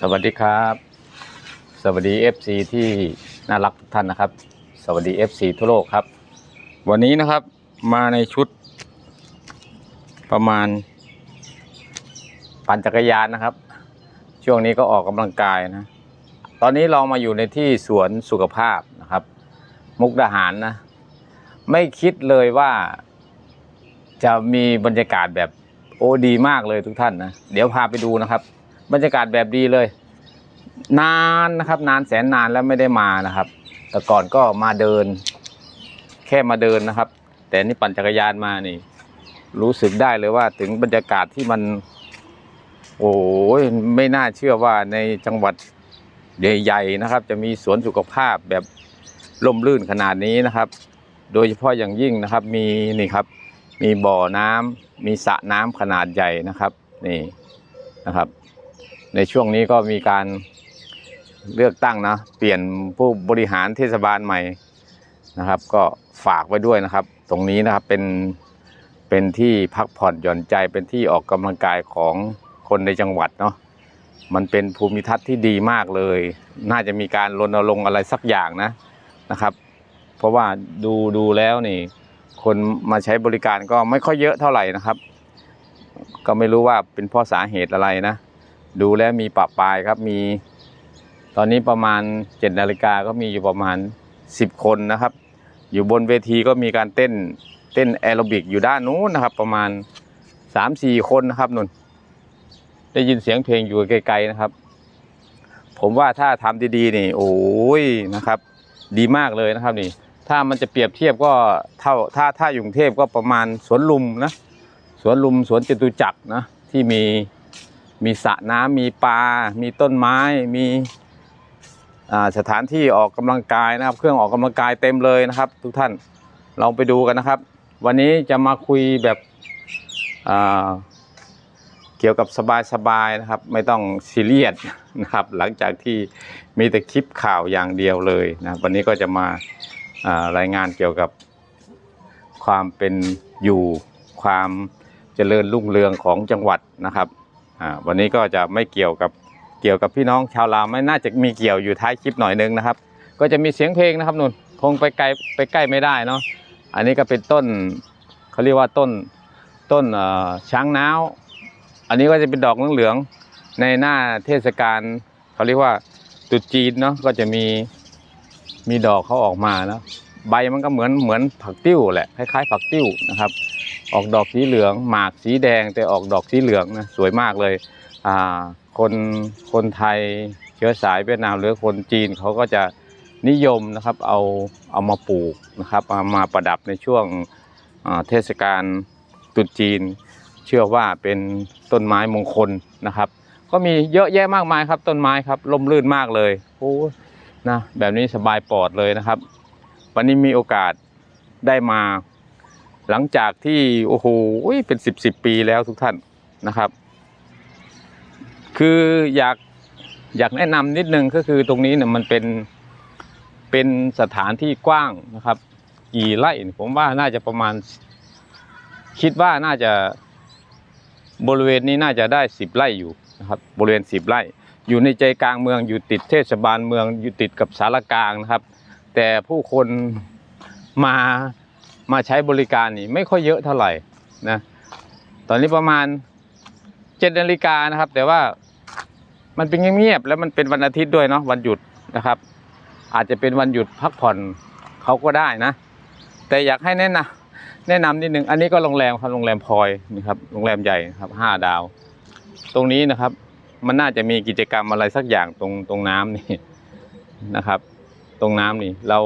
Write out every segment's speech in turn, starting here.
สวัสดีครับ สวัสดี FC ที่น่ารักทุกท่านนะครับ สวัสดี FC ทั่วโลกครับ วันนี้นะครับมาในชุด ประมาณ ปั่นจักรยานนะครับ ช่วงนี้ก็ออกกำลังกายนะ ตอนนี้เรามาอยู่ในที่สวนสุขภาพนะครับ มุกดาหารนะ ไม่คิดเลยว่า จะมีบรรยากาศแบบโอ้ดีมากเลยทุกท่านนะ เดี๋ยวพาไปดูนะครับ บรรยากาศแบบดีเลย นานนะครับ นานแสนนานแล้วไม่ได้มานะครับ แต่ก่อนก็มาเดิน แค่มาเดินนะครับ แต่นี่ปั่นจักรยานมานี่ รู้สึกได้เลยว่าถึงบรรยากาศที่มัน โอ้ยไม่น่าเชื่อว่าในจังหวัดใหญ่ๆนะครับ จะมีสวนสุขภาพแบบล่มลื่นขนาดนี้นะครับ โดยเฉพาะอย่างยิ่งนะครับ มีนี่ครับ มีบ่อน้ำมีสระน้ำขนาดใหญ่นะครับ นี่นะครับ ในช่วงนี้ก็มีการเลือกตั้งนะ เปลี่ยนผู้บริหารเทศบาลใหม่นะครับ ก็ฝากไว้ด้วยนะครับ ตรงนี้นะครับเป็นเป็นที่พักผ่อนหย่อนใจเป็นที่ออกกำลังกายของคนในจังหวัดเนาะมันเป็นภูมิทัศน์ที่ดีมากเลย น่าจะมีการรณรงค์อะไรสักอย่างนะนะครับ เพราะว่าดูดูแล้วนี่ คนมาใช้บริการก็ไม่ค่อยเยอะเท่าไหร่นะครับ ก็ไม่รู้ว่าเป็นเพราะสาเหตุอะไรนะ ดูแล้วมีปะปายครับมี ตอนนี้ประมาณเจ็ดนาฬิกาก็มีอยู่ประมาณสิบคนนะครับ อยู่บนเวทีก็มีการเต้นเต้นแอโรบิกอยู่ด้านนู้นนะครับ ประมาณสามสี่คนนะครับนุ่น ได้ยินเสียงเพลงอยู่ไกลๆนะครับ ผมว่าถ้าทำดีๆนี่ โอ้ยนะครับ ดีมากเลยนะครับนี่ ถ้ามันจะเปรียบเทียบก็เท่าถ้าถ้าอยู่กรุงเทพก็ประมาณสวนลุมนะสวนลุมสวนจตุจักรนะที่มี มีสระน้ำมีปลา มีต้นไม้ มีสถานที่ออกกำลังกายนะครับ เครื่องออกกำลังกายเต็มเลยนะครับ ทุกท่านลองไปดูกันนะครับ วันนี้จะมาคุยแบบเกี่ยวกับสบายๆนะครับ ไม่ต้องซีเรียสนะครับ หลังจากที่มีแต่คลิปข่าวอย่างเดียวเลยนะวันนี้ก็จะมาารายงานเกี่ยวกับความเป็นอยู่ความเจริญรุ่งเรืองของจังหวัดนะครับ อ่าวันนี้ก็จะไม่เกี่ยวกับเกี่ยวกับพี่น้องชาวลาวไม่น่าจะมีเกี่ยวอยู่ท้ายคลิปหน่อยนึงนะครับ ก็จะมีเสียงเพลงนะครับนุ่นคงไปไกลไปใกล้ไม่ได้เนาะอันนี้ก็เป็นต้นเขาเรียกว่าต้นต้นช้างน้าวอันนี้ก็จะเป็นดอกเหลืองๆในหน้าเทศกาลเขาเรียกว่าตรุษจีนเนาะก็จะมีมีดอกเขาออกมาเนาะใบมันก็เหมือนเหมือนผักติ้วแหละคล้ายๆ ผักติ้วนะครับ ออกดอกสีเหลือง หมากสีแดงแต่ออกดอกสีเหลืองนะสวยมากเลยอ่าคนคนไทยเชื้อสายเวียดนามหรือคนจีนเขาก็จะนิยมนะครับเอาเอามาปลูกนะครับเอามาประดับในช่วงเทศกาลตรุษจีน เชื่อว่าเป็นต้นไม้มงคลนะครับ ก็มีเยอะแยะมากมายครับต้นไม้ครับร่มรื่นมากเลยโอ้นะแบบนี้สบายปลอดเลยนะครับ วันนี้มีโอกาสได้มา หลังจากที่โอ้โหเป็นสิบสิบปีแล้วทุกท่านนะครับ คืออยากอยากแนะนำนิดนึงก็คือตรงนี้เนี่ยมันเป็นเป็นสถานที่กว้างนะครับ กี่ไร่ผมว่าน่าจะประมาณ คิดว่าน่าจะบริเวณนี้น่าจะได้สิบไร่อยู่นะครับ บริเวณสิบไร่ อยู่ในใจกลางเมืองอยู่ติดเทศบาลเมืองอยู่ติดกับสารกลางนะครับ แต่ผู้คนมา มาใช้บริการนี่ไม่ค่อยเยอะเท่าไหร่นะตอนนี้ประมาณเจ็ดนาฬิกานะครับ แต่ว่ามันเป็นเงียบๆแล้วมันเป็นวันอาทิตย์ด้วยเนาะวันหยุดนะครับ อาจจะเป็นวันหยุดพักผ่อนเขาก็ได้นะ แต่อยากให้แนะนำแนะนำนิดนึงอันนี้ก็โรงแรมครับโรงแรมพลอยนะครับโรงแรมใหญ่ครับห้าดาว ตรงนี้นะครับ มันน่าจะมีกิจกรรมอะไรสักอย่างตรงตรงน้ำนี่นะครับ ตรงน้ำนี่เรา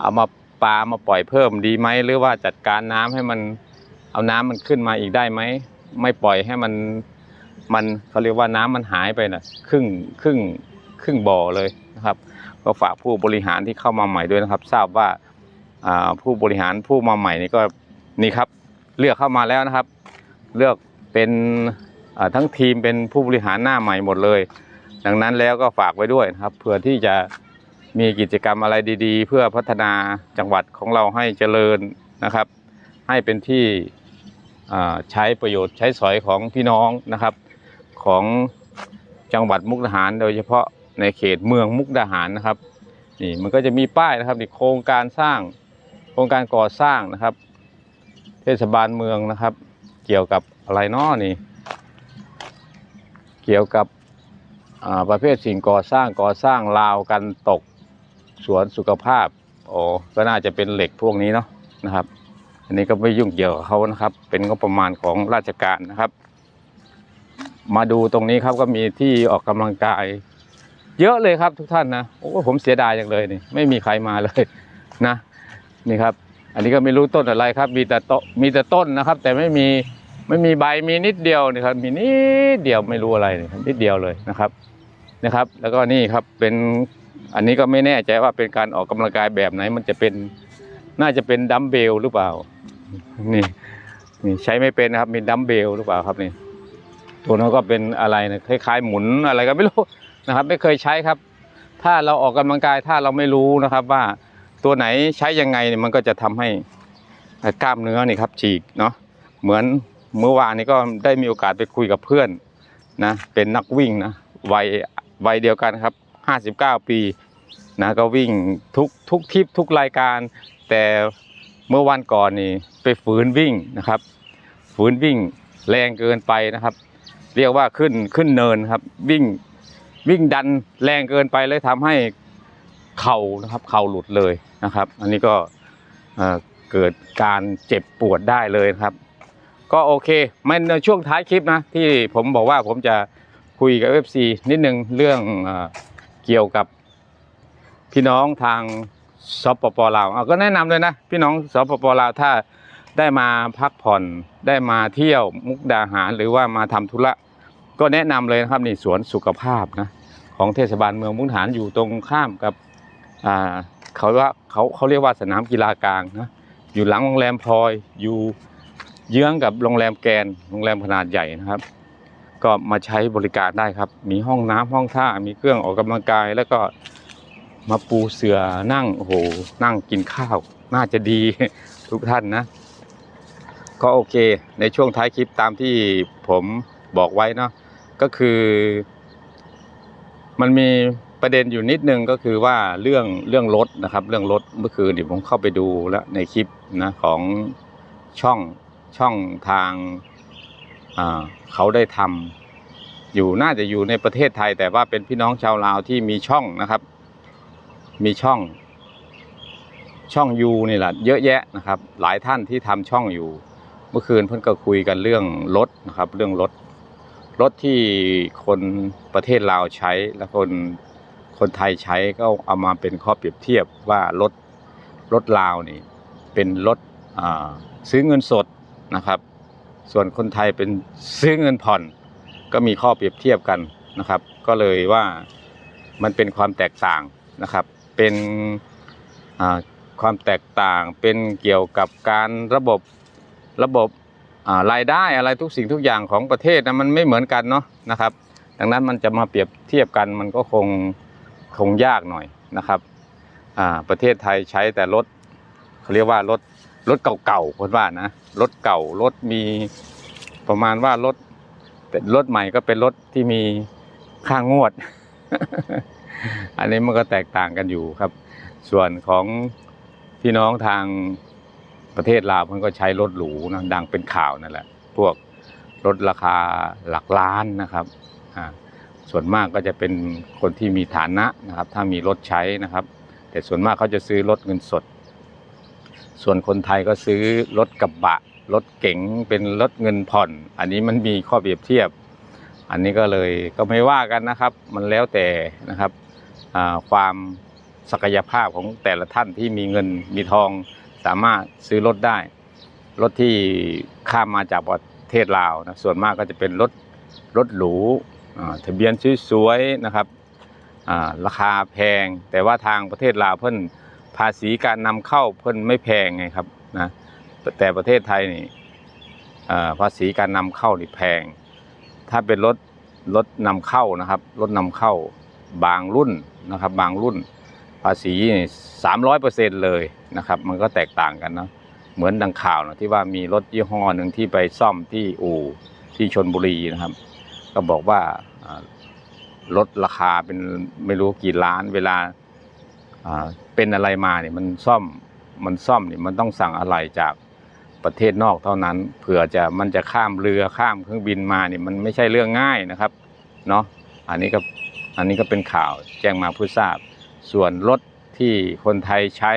เอามา ปลามาปล่อยเพิ่มดีไหมหรือว่าจัดการน้ำให้มันเอาน้ำมันขึ้นมาอีกได้ไหมไม่ปล่อยให้มันมันเขาเรียกว่าน้ำมันหายไปนะครึ่งครึ่งครึ่งบ่อเลยนะครับ ก็ฝากผู้บริหารที่เข้ามาใหม่ด้วยนะครับ ทราบว่าผู้บริหารผู้มาใหม่นี่ก็นี่ครับ เลือกเข้ามาแล้วนะครับ เลือกเป็นทั้งทีมเป็นผู้บริหารหน้าใหม่หมดเลย ดังนั้นแล้วก็ฝากไว้ด้วยนะครับเพื่อที่จะ มีกิจกรรมอะไรดีๆ เพื่อพัฒนาจังหวัดของเราให้เจริญนะครับ ให้เป็นที่ใช้ประโยชน์ใช้สอยของพี่น้องนะครับ ของจังหวัดมุกดาหาร โดยเฉพาะในเขตเมืองมุกดาหารนะครับนี่มันก็จะมีป้ายนะครับนี่โครงการสร้างโครงการก่อสร้างนะครับ เทศบาลเมืองนะครับ เกี่ยวกับอะไรนาะนี่ เกี่ยวกับประเภทสิ่งก่อสร้างก่อสร้างราวกันตก สวนสุขภาพโอ้ก็น่าจะเป็นเหล็กพวกนี้เนาะนะครับ อันนี้ก็ไม่ยุ่งเกี่ยวกับเขานะครับ เป็นงบประมาณของราชการนะครับ มาดูตรงนี้ครับก็มีที่ออกกำลังกาย เยอะเลยครับทุกท่านนะโอ้ผมเสียดายจังเลยนี่ไม่มีใครมาเลยนะ นี่ครับ อันนี้ก็ไม่รู้ต้นอะไรครับ มีแต่โตมีแต่ต้นนะครับ แต่ไม่มีไม่มีใบมีนิดเดียวนี่ครับ มีนิดเดียวไม่รู้อะไรนี่ครับนิดเดียวเลยนะครับนะครับ แล้วก็นี่ครับเป็น อันนี้ก็ไม่แน่ใจว่าเป็นการออกกำลังกายแบบไหน มันจะเป็นน่าจะเป็นดัมเบลหรือเปล่า นี่นี่ใช้ไม่เป็นนะครับ มีดัมเบลหรือเปล่าครับนี่ ตัวนั้นก็เป็นอะไรนะคล้ายๆหมุนอะไรก็ไม่รู้นะครับ ไม่เคยใช้ครับ ถ้าเราออกกำลังกายถ้าเราไม่รู้นะครับ ว่าตัวไหนใช้ยังไงเนี่ยมันก็จะทำให้กล้ามเนื้อนี่ครับ ฉีกเนาะเหมือนเมื่อวานนี้ก็ได้มีโอกาสไปคุยกับเพื่อนนะเป็นนักวิ่งนะวัยวัยเดียวกันครับ 59 ปีนะก็วิ่งทุกทุกทริปทุกรายการ แต่เมื่อวันก่อนนี่ไปฝืนวิ่งนะครับ ฝืนวิ่งแรงเกินไปนะครับ เรียกว่าขึ้นขึ้นเนินครับ วิ่งวิ่งดันแรงเกินไปเลยทำให้เข่านะครับเข่าหลุดเลยนะครับ อันนี้ก็เเกิดการเจ็บปวดได้เลยครับ ก็โอเคมันในช่วงท้ายคลิปนะที่ผมบอกว่าผมจะคุยกับ FC นิดนึงเรื่อง เกี่ยวกับพี่น้องทางสปปลาวเอาก็แนะนำเลยนะ พี่น้องสปปลาวถ้าได้มาพักผ่อนได้มาเที่ยวมุกดาหารหรือว่ามาทำธุระก็แนะนำเลยนะครับนี่สวนสุขภาพนะของเทศบาลเมืองมุกดาหารอยู่ตรงข้ามกับอ่าเขาว่าเขาเขาเรียกว่าสนามกีฬากลางนะอยู่หลังโรงแรมพลอยอยู่เยื้องกับโรงแรมแกนโรงแรมขนาดใหญ่นะครับ ก็มาใช้บริการได้ครับ มีห้องน้ำห้องท่า มีเครื่องออกกำลังกาย แล้วก็มาปูเสือนั่งโอ้โหนั่งกินข้าว น่าจะดีทุกท่านนะ ก็โอเค ในช่วงท้ายคลิปตามที่ผมบอกไว้เนาะก็คือ มันมีประเด็นอยู่นิดนึงก็คือว่าเรื่องเรื่องรถนะครับ เรื่องรถเมื่อคืนเดี๋ยวผมเข้าไปดูแล้วในคลิปนะของช่องช่องทาง เขาได้ทำอยู่น่าจะอยู่ในประเทศไทย แต่ว่าเป็นพี่น้องชาวลาวที่มีช่องนะครับ มีช่อง ช่องยูนี่แหละเยอะแยะนะครับ หลายท่านที่ทำช่องอยู่ เมื่อคืนเพิ่นก็คุยกันเรื่องรถนะครับ เรื่องรถรถที่คนประเทศลาวใช้และคนคนไทยใช้ก็เอามาเป็นข้อเปรียบเทียบว่ารถรถลาวนี่เป็นรถซื้อเงินสดนะครับ ส่วนคนไทยเป็นซื้อเงินผ่อน ก็มีข้อเปรียบเทียบกันนะครับ ก็เลยว่ามันเป็นความแตกต่างนะครับ เป็นความแตกต่างเป็นเกี่ยวกับการระบบระบบรายได้อะไรทุกสิ่งทุกอย่างของประเทศนะมันไม่เหมือนกันเนาะนะครับ ดังนั้นมันจะมาเปรียบเทียบกันมันก็คงคงยากหน่อยนะครับประเทศไทยใช้แต่รถเขาเรียกว่ารถ รถเก่าๆคนว่านะรถเก่ารถมีประมาณว่ารถเป็นรถใหม่ก็เป็นรถที่มีค่างวด อันนี้มันก็แตกต่างกันอยู่ครับ ส่วนของพี่น้องทางประเทศลาวมันก็ใช้รถหรูนะดังเป็นข่าวนั่นแหละ พวกรถราคาหลักล้านนะครับอ่าส่วนมากก็จะเป็นคนที่มีฐานะนะครับ ถ้ามีรถใช้นะครับ แต่ส่วนมากเขาจะซื้อรถเงินสด ส่วนคนไทยก็ซื้อรถกระบะ รถเก๋งเป็นรถเงินผ่อน อันนี้มันมีข้อเปรียบเทียบ อันนี้ก็เลยก็ไม่ว่ากันนะครับ มันแล้วแต่นะครับความศักยภาพของแต่ละท่านที่มีเงินมีทองสามารถซื้อรถได้ รถที่ข้ามมาจากประเทศลาวนะส่วนมากก็จะเป็นรถรถหรูทะเบียนสวยๆนะครับราคาแพงแต่ว่าทางประเทศลาวเพิ่น ภาษีการนำเข้าเพิ่นไม่แพงไงครับนะแต่ประเทศไทยนี่ภาษีการนำเข้านี่แพง ถ้าเป็นรถรถนำเข้านะครับรถนำเข้าบางรุ่นนะครับ บางรุ่น ภาษีสามร้อยเปอร์เซ็นเลยนะครับ มันก็แตกต่างกันนะเหมือนดังข่าวนะที่ว่ามีรถยี่ห้อหนึ่งที่ไปซ่อมที่อู่ที่ชนบุรีนะครับ ก็บอกว่าลดราคาเป็นไม่รู้กี่ล้านเวลา เป็นอะไรมาเนี่ยมันซ่อมมันซ่อมเนี่ยมันต้องสั่งอะไรจากประเทศนอกเท่านั้นเผื่อจะมันจะข้ามเรือข้ามเครื่องบินมาเนี่ยมันไม่ใช่เรื่องง่ายนะครับเนาะอันนี้ก็อันนี้ก็เป็นข่าวแจ้งมาเพื่อทราบ ส่วนรถที่คนไทยใช้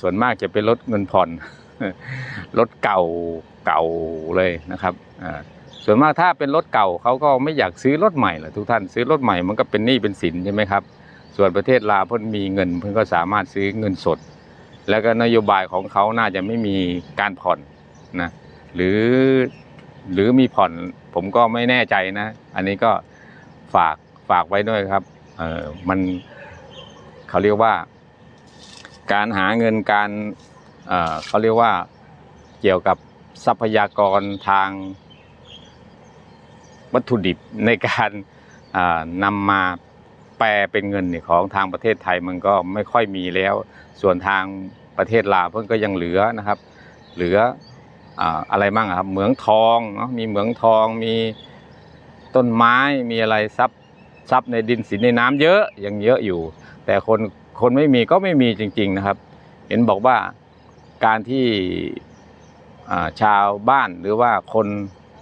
ส่วนมากจะเป็นรถเงินผ่อนรถเก่าเก่าเลยนะครับส่วนมากถ้าเป็นรถเก่าเขาก็ไม่อยากซื้อรถใหม่หรอกทุกท่านซื้อรถใหม่มันก็เป็นหนี้เป็นสินใช่ไหมครับ ส่วนประเทศลาวเพิ่นมีเงินเพิ่นก็สามารถซื้อเงินสด แล้วก็นโยบายของเขาน่าจะไม่มีการผ่อนนะหรือหรือมีผ่อนผมก็ไม่แน่ใจนะ อันนี้ก็ฝากฝากไว้ด้วยครับเออมันเขาเรียกว่า การหาเงินการเออเขาเรียกว่าเกี่ยวกับทรัพยากรทางวัตถุดิบในการอ่านำมา ปลเป็นเงินนี่ของทางประเทศไทยมันก็ไม่ค่อยมีแล้ว ส่วนทางประเทศลาวเพิ่นก็ยังเหลือนะครับ เหลืออะไรบ้างครับเหมืองทองเนาะมีเหมืองทองมีต้นไม้มีอะไรทรัพย์ทรัพย์ในดินสินในน้ำเยอะยังเยอะอยู่ แต่คนคนไม่มีก็ไม่มีจริง ๆนะครับ เห็นบอกว่าการที่ชาวบ้านหรือว่าคน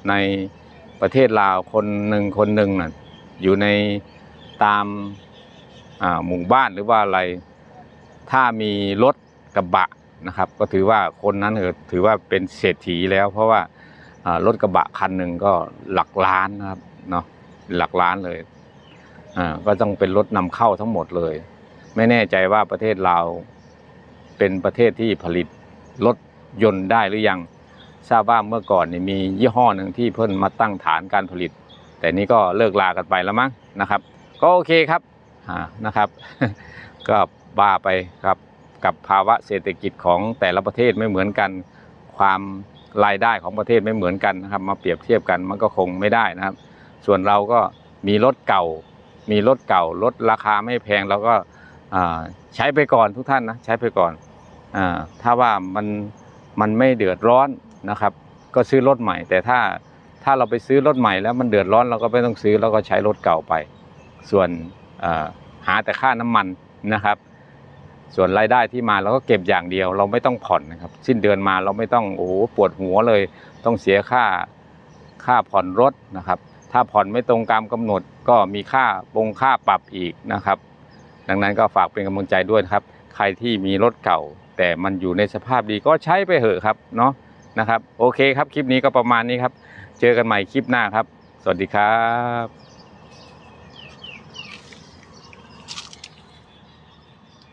ในประเทศลาวคนหนึ่งคนหนึ่งน่ะอยู่ใน ตามหมู่บ้านหรือว่าอะไร ถ้ามีรถกระบะนะครับ ก็ถือว่าคนนั้นถือว่าเป็นเศรษฐีแล้ว เพราะว่ารถกระบะคันหนึ่งก็หลักล้านนะครับเนาะหลักล้านเลยอ่าก็ต้องเป็นรถนำเข้าทั้งหมดเลย ไม่แน่ใจว่าประเทศลาเป็นประเทศที่ผลิตรถยนต์ได้หรือยังทราบว่าเมื่อก่อนนี่มียี่ห้อหนึ่งที่เพิ่นมาตั้งฐานการผลิต แต่นี้ก็เลิกลากันไปแล้วมั้งนะครับ ก็โอเคครับนะครับ ก็ว่าไปครับกับภาวะเศรษฐกิจของแต่ละประเทศไม่เหมือนกัน ความรายได้ของประเทศไม่เหมือนกันนะครับ มาเปรียบเทียบกันมันก็คงไม่ได้นะครับ ส่วนเราก็มีรถเก่า มีรถเก่ารถราคาไม่แพงเราก็ใช้ไปก่อนทุกท่านนะใช้ไปก่อนอถ้าว่ามันมันไม่เดือดร้อนนะครับ ก็ซื้อรถใหม่ แต่ถ้าถ้าเราไปซื้อรถใหม่แล้วมันเดือดร้อนเราก็ไม่ต้องซื้อเราก็ใช้รถเก่าไป ส่วนหาแต่ค่าน้ำมันนะครับ ส่วนรายได้ที่มาเราก็เก็บอย่างเดียว เราไม่ต้องผ่อนนะครับสิ้นเดือนมาเราไม่ต้องโอ้โหปวดหัวเลย ต้องเสียค่าค่าผ่อนรถนะครับ ถ้าผ่อนไม่ตรงตามกำหนดก็มีค่าปรงค่าปรับอีกนะครับ ดังนั้นก็ฝากเป็นกำลังใจด้วยครับ ใครที่มีรถเก่า แต่มันอยู่ในสภาพดีก็ใช้ไปเถอะครับเนาะนะครับ โอเคครับคลิปนี้ก็ประมาณนี้ครับ เจอกันใหม่คลิปหน้าครับ สวัสดีครับ